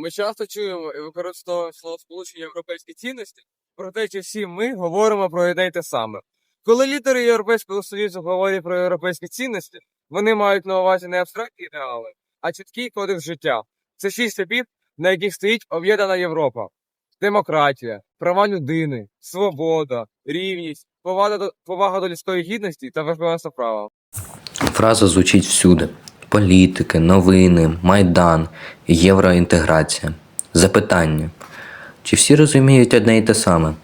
Ми часто чуємо і використовуємо словосполучення європейські цінності, проте чи всі ми говоримо про одне й те саме. Коли лідери Європейського Союзу говорять про європейські цінності, вони мають на увазі не абстрактні ідеали, а чіткий кодекс життя. Це шість степів, на яких стоїть об'єднана Європа: демократія, права людини, свобода, рівність, повага до, повага до людської гідності та верховенство права. Фраза звучить всюди: політики, новини, майдан, євроінтеграція. Запитання: чи всі розуміють одне і те саме?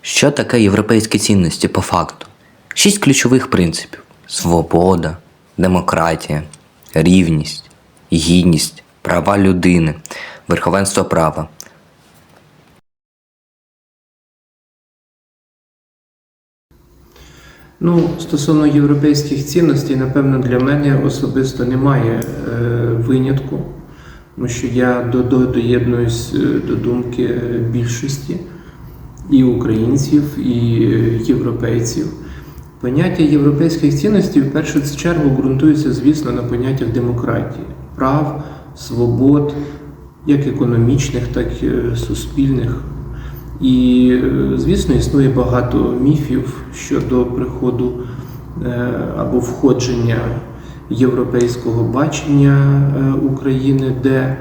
Що таке європейські цінності по факту? Шість ключових принципів: свобода, демократія, рівність, гідність, права людини, верховенство права. Ну, стосовно європейських цінностей, напевно, для мене особисто немає е, винятку, тому що я до, до, доєднуюсь е, до думки більшості і українців, і е, європейців. Поняття європейських цінностей в першу чергу ґрунтується, звісно, на поняттях демократії, прав, свобод, як економічних, так і суспільних. І, е, звісно, існує багато міфів щодо приходу е, або входження європейського бачення е, України, де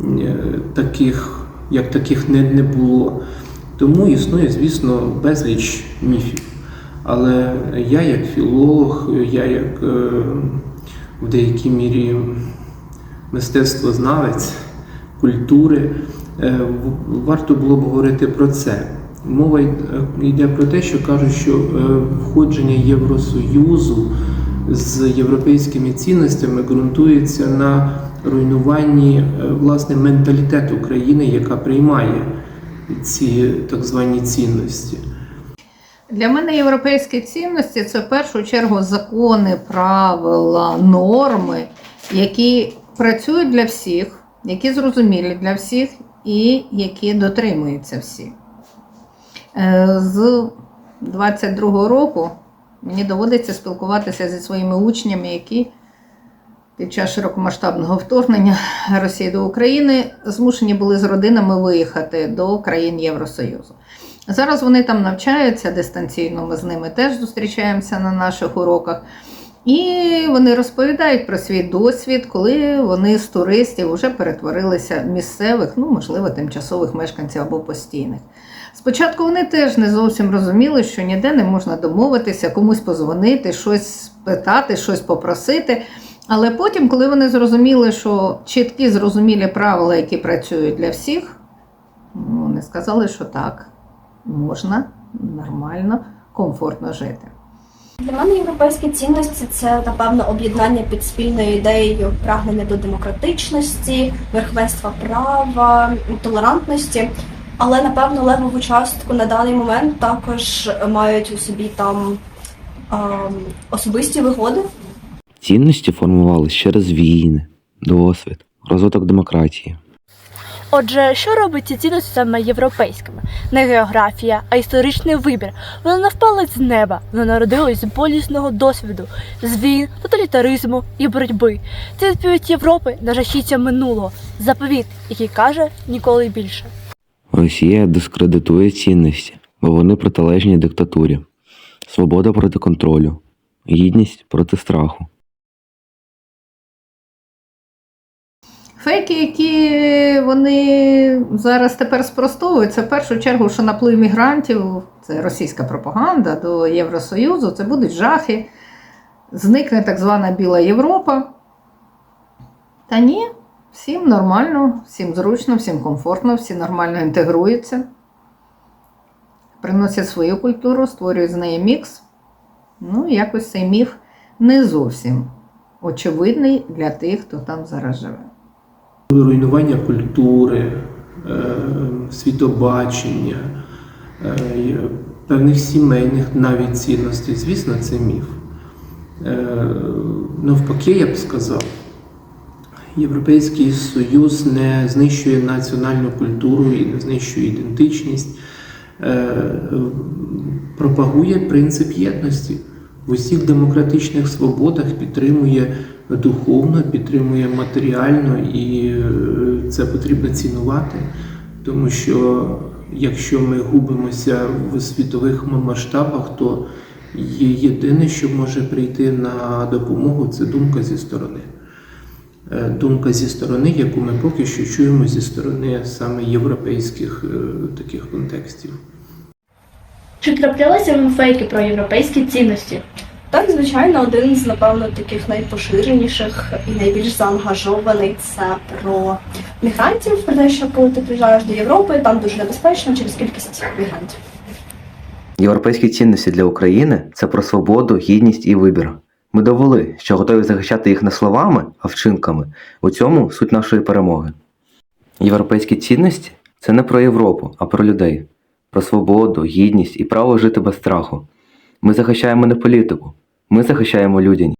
е, таких, як таких не, не було. Тому існує, звісно, безліч міфів. Але я, як філолог, я як е, в деякій мірі мистецтвознавець культури, варто було б говорити про це. Мова йде про те, що кажуть, що входження Євросоюзу з європейськими цінностями ґрунтується на руйнуванні е, власне менталітету країни, яка приймає ці так звані цінності. Для мене європейські цінності це в першу чергу закони, правила, норми, які працюють для всіх, які зрозумілі для всіх і які дотримуються всі. Е, З 22-го року мені доводиться спілкуватися зі своїми учнями, які під час широкомасштабного вторгнення Росії до України змушені були з родинами виїхати до країн Євросоюзу. Зараз вони там навчаються дистанційно, ми з ними теж зустрічаємося на наших уроках. І вони розповідають про свій досвід, коли вони з туристів вже перетворилися місцевих, ну, можливо, тимчасових мешканців або постійних. Спочатку вони теж не зовсім розуміли, що ніде не можна домовитися, комусь позвонити, щось спитати, щось попросити. Але потім, коли вони зрозуміли, що чіткі зрозумілі правила, які працюють для всіх, вони сказали, що так, можна нормально, комфортно жити. Для мене європейські цінності це напевно об'єднання під спільною ідеєю прагнення до демократичності, верховенства права, толерантності. Але напевно левову частку на даний момент також мають у собі там ем, особисті вигоди. Цінності формувались через війни, досвід, розвиток демократії. Отже, що робить ці цінності саме європейськими? Не географія, а історичний вибір. Вони не впали з неба, вони народились з болісного досвіду, з війн, тоталітаризму і боротьби. Це відповідь Європи на жахіття минулого, заповіт, який каже ніколи більше. Росія дискредитує цінності, бо вони протилежні диктатурі. Свобода проти контролю, гідність проти страху. Фейки, які вони зараз тепер спростовують, це в першу чергу, що наплив мігрантів, це російська пропаганда до Євросоюзу, це будуть жахи, зникне так звана Біла Європа. Та ні, всім нормально, всім зручно, всім комфортно, всі нормально інтегруються, приносять свою культуру, створюють з неї мікс. Ну, якось цей міф не зовсім очевидний для тих, хто там зараз живе. руйнування культури, е, світобачення, е, певних сімейних навіть цінностей. Звісно, це міф. Е, Навпаки, я б сказав, Європейський Союз не знищує національну культуру і не знищує ідентичність, е, пропагує принцип єдності. в усіх демократичних свободах підтримує духовно, підтримує матеріально, і е, це потрібно цінувати, тому що якщо ми губимося в світових масштабах, то єдине, що може прийти на допомогу, це думка зі сторони. Е, Думка зі сторони, яку ми поки що чуємо зі сторони саме європейських е, таких контекстів. Чи траплялися вам фейки про європейські цінності? Так, звичайно, один з напевно таких найпоширеніших і найбільш заангажований це про мігрантів. Про те, що коли ти приїжджаєш до Європи, там дуже небезпечно через кількість мігрантів. Європейські цінності для України це про свободу, гідність і вибір. Ми довели, що готові захищати їх не словами, а вчинками. У цьому суть нашої перемоги. Європейські цінності це не про Європу, а про людей, про свободу, гідність і право жити без страху. Ми захищаємо не політику, ми захищаємо людяність.